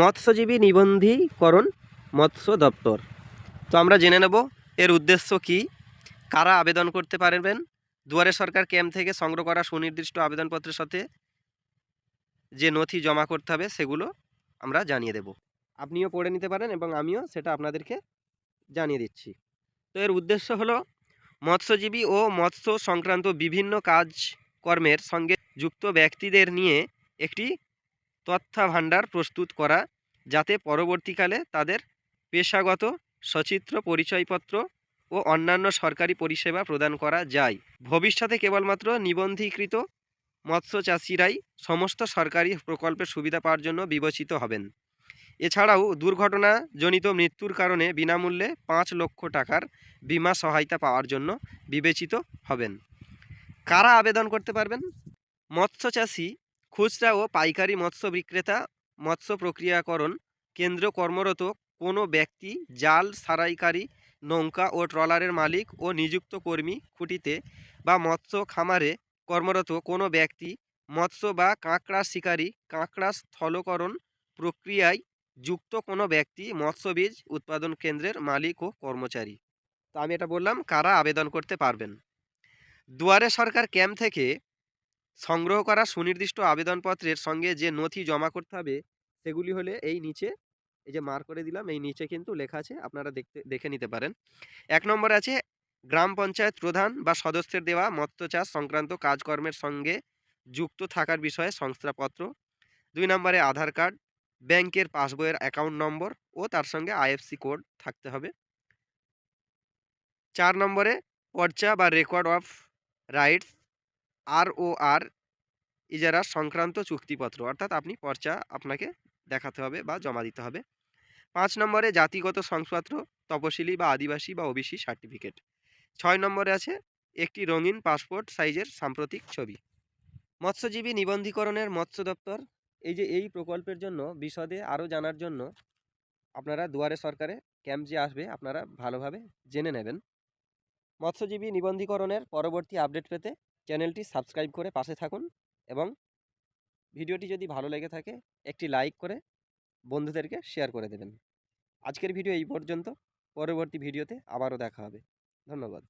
মৎস্যজীবী নিবন্ধীকরণ মৎস্য দপ্তর। তো আমরা জেনে নেব এর উদ্দেশ্য কি, কারা আবেদন করতে পারবেন, দুয়ারে সরকার ক্যাম্প থেকে সংগ্রহ করা সুনির্দিষ্ট আবেদনপত্রের সাথে যে নথি জমা করতে হবে সেগুলো আমরা জানিয়ে দেব। আপনিও পড়ে নিতে পারেন এবং আমিও সেটা আপনাদেরকে জানিয়ে দিচ্ছি। তো এর উদ্দেশ্য হলো, মৎস্যজীবী ও মৎস্য সংক্রান্ত বিভিন্ন কাজকর্মের সঙ্গে যুক্ত ব্যক্তিদের নিয়ে একটি তথ্যভাণ্ডার প্রস্তুত করা, যাতে পরবর্তীকালে তাদের পেশাগত, সচিত্র পরিচয়পত্র ও অন্যান্য সরকারি পরিষেবা প্রদান করা যায়। ভবিষ্যতে কেবলমাত্র নিবন্ধীকৃত মৎস্য চাষিরাই সমস্ত সরকারি প্রকল্পের সুবিধা পাওয়ার জন্য বিবেচিত হবেন। এছাড়াও দুর্ঘটনাজনিত মৃত্যুর কারণে বিনামূল্যে পাঁচ লক্ষ টাকার বিমা সহায়তা পাওয়ার জন্য বিবেচিত হবেন। কারা আবেদন করতে পারবেন? মৎস্য চাষি খুচরা ও পাইকারি মৎস্য বিক্রেতা, মৎস্য প্রক্রিয়াকরণ কেন্দ্র কর্মরত কোনো ব্যক্তি জাল, সারাইকারী, নৌকা ও ট্রলারের মালিক ও নিযুক্ত কর্মী খুঁটিতে বা মৎস্য খামারে কর্মরত কোনো ব্যক্তি মৎস্য বা কাঁকড়া শিকারী, কাঁকড়া স্থলকরণ প্রক্রিয়ায় যুক্ত কোনো ব্যক্তি মৎস্য বীজ উৎপাদন কেন্দ্রের মালিক ও কর্মচারী। তো আমি এটা বললাম, কারা আবেদন করতে পারবেন? দুয়ারে সরকার ক্যাম্প থেকে সংগ্রহ করা সুনির্দিষ্ট আবেদনপত্রের সঙ্গে যে নথি জমা করতে হবে, সেগুলি হলে এই নিচে, এই যে মার করে দিলাম, এই নিচে কিন্তু লেখা আছে, আপনারা দেখতে, দেখে নিতে পারেন। এক নম্বর আছে, গ্রাম পঞ্চায়েত প্রধান বা সদস্যের দেওয়া মৎস্য চাষ সংক্রান্ত কাজকর্মের সঙ্গে যুক্ত থাকার বিষয়ে সংস্থাপত্র দুই নম্বরে আধার কার্ড, ব্যাংকের পাসবইয়ের অ্যাকাউন্ট নম্বর ও তার সঙ্গে আইএফসি কোড থাকতে হবে। চার নম্বরে পর্চা বা রেকর্ড অফ রাইটস আর ও আর ইজারা সংক্রান্ত চুক্তিপত্র, অর্থাৎ আপনি পর্চা আপনাকে দেখাতে হবে বা জমা দিতে হবে। পাঁচ নম্বরে জাতিগত শংসাপত্র তপশিলি বা আদিবাসী বা ওবিসি সার্টিফিকেট। ছয় নম্বরে আছে একটি রঙিন পাসপোর্ট সাইজের সাম্প্রতিক ছবি। মৎস্যজীবী নিবন্ধীকরণের মৎস্য দপ্তর, এই যে এই প্রকল্পের জন্য বিশদে আরও জানার জন্য আপনারা দুয়ারে সরকারে ক্যাম্প যে আসবে আপনারা ভালোভাবে জেনে নেবেন। মৎস্যজীবী নিবন্ধীকরণের পরবর্তী আপডেট পেতে চ্যানেলটি সাবস্ক্রাইব করে পাশে থাকুন এবং ভিডিওটি যদি ভালো লেগে থাকে, একটি লাইক করে বন্ধুদেরকে শেয়ার করে দেবেন। আজকের ভিডিও এই পর্যন্ত। পরবর্তী ভিডিওতে আবারও দেখা হবে। ধন্যবাদ।